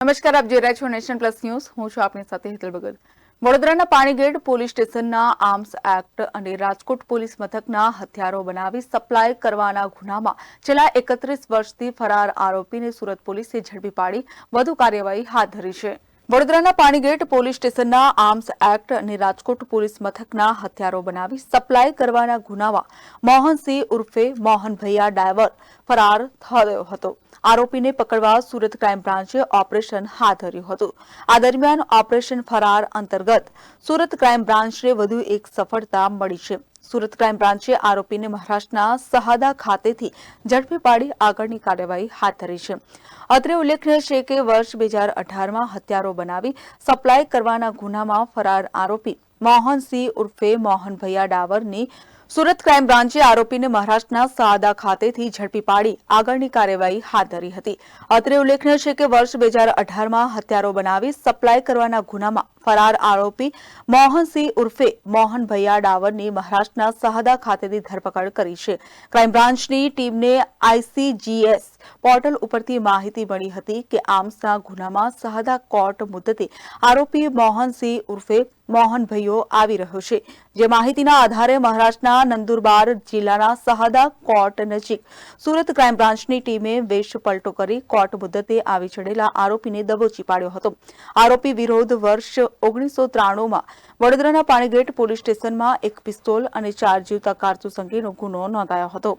નમસ્કાર, આપ જોઈ રહ્યા છો નેશન પ્લસ ન્યૂઝ. હું છું આપની સાથે હિતલ ભગત. વડોદરાના પાણીગેટ પોલીસ સ્ટેશનના આર્મ્સ એક્ટ અને રાજકોટ પોલીસ મથકના હથિયારો બનાવી સપ્લાય કરવાના ગુનામાં છેલ્લા એકત્રીસ વર્ષથી ફરાર આરોપીને સુરત પોલીસે ઝડપી પાડી. વધુ કાર્યવાહી હાથ ધરી છે. વડોદરાના પાણીગેટ પોલીસ સ્ટેશનના આર્મ્સ એક્ટ અને રાજકોટ પોલીસ મથકના હથિયારો બનાવી સપ્લાય કરવાના ગુનામાં મોહનસિંહ ઉર્ફે મોહનભૈયા ડાયવર ફરાર થયો હતો. આરોપીને પકડવા સુરત ક્રાઇમ બ્રાન્ચે ઓપરેશન હાથ ધર્યું હતું. આ દરમિયાન ઓપરેશન ફરાર અંતર્ગત સુરત ક્રાઇમ બ્રાન્ચને વધુ એક સફળતા મળી છે. સુરત ક્રાઇમ બ્રાન્ચે આરોપીને મહારાષ્ટ્રના સહાદા ખાતેથી ઝડપી પાડી આગળની કાર્યવાહી હાથ ધરી છે. અત્રે ઉલ્લેખનીય છે કે વર્ષ બે હજાર અઢારમાં હથિયારો બનાવી સપ્લાય કરવાના ગુનામાં ફરાર આરોપી મોહનસિંહ ઉર્ફે મોહન ભૈયા ડાવરની સુરત ક્રાઇમ બ્રાન્ચે આરોપીને મહારાષ્ટ્રના સાદા ખાતેથી ઝડપી પાડી આગળની કાર્યવાહી હાથ ધરી હતી. અત્રે ઉલ્લેખનીય છે કે વર્ષ બે હજાર હથિયારો બનાવી સપ્લાય કરવાના ગુનામાં ફરાર આરોપી મોહનસિંહ ઉર્ફે મોહન ભૈયા ડાવરની મહારાષ્ટ્રના સહાદા ખાતેથી ધરપકડ કરી છે. ક્રાઇમ બ્રાન્ચની ટીમને આઈસીજીએસ પોર્ટલ ઉપરથી માહિતી મળી હતી કે આર્મ્સના ગુનામાં સાહદા કોર્ટ મુદ્દતે આરોપી મોહનસિંહ ઉર્ફે મોહન ભૈયો આવી રહ્યો છે. જે માહિતીના આધારે મહારાષ્ટ્રના નંદુરબાર જિલ્લાના સહાદા કોર્ટ નજીક સુરત ક્રાઇમ બ્રાન્ચની ટીમે વેશ પલટો કરી કોર્ટ મુદ્દતે આવી ચડેલા આરોપીને દબોચી પાડ્યો હતો. આરોપી વિરોધ વર્ષ ઓગણીસો ત્રાણુંમાં વડોદરાના પાણીગેટ પોલીસ સ્ટેશનમાં એક પિસ્તોલ અને ચાર જીવતા કારતૂસ અંગેનો ગુનો નોંધાયો હતો.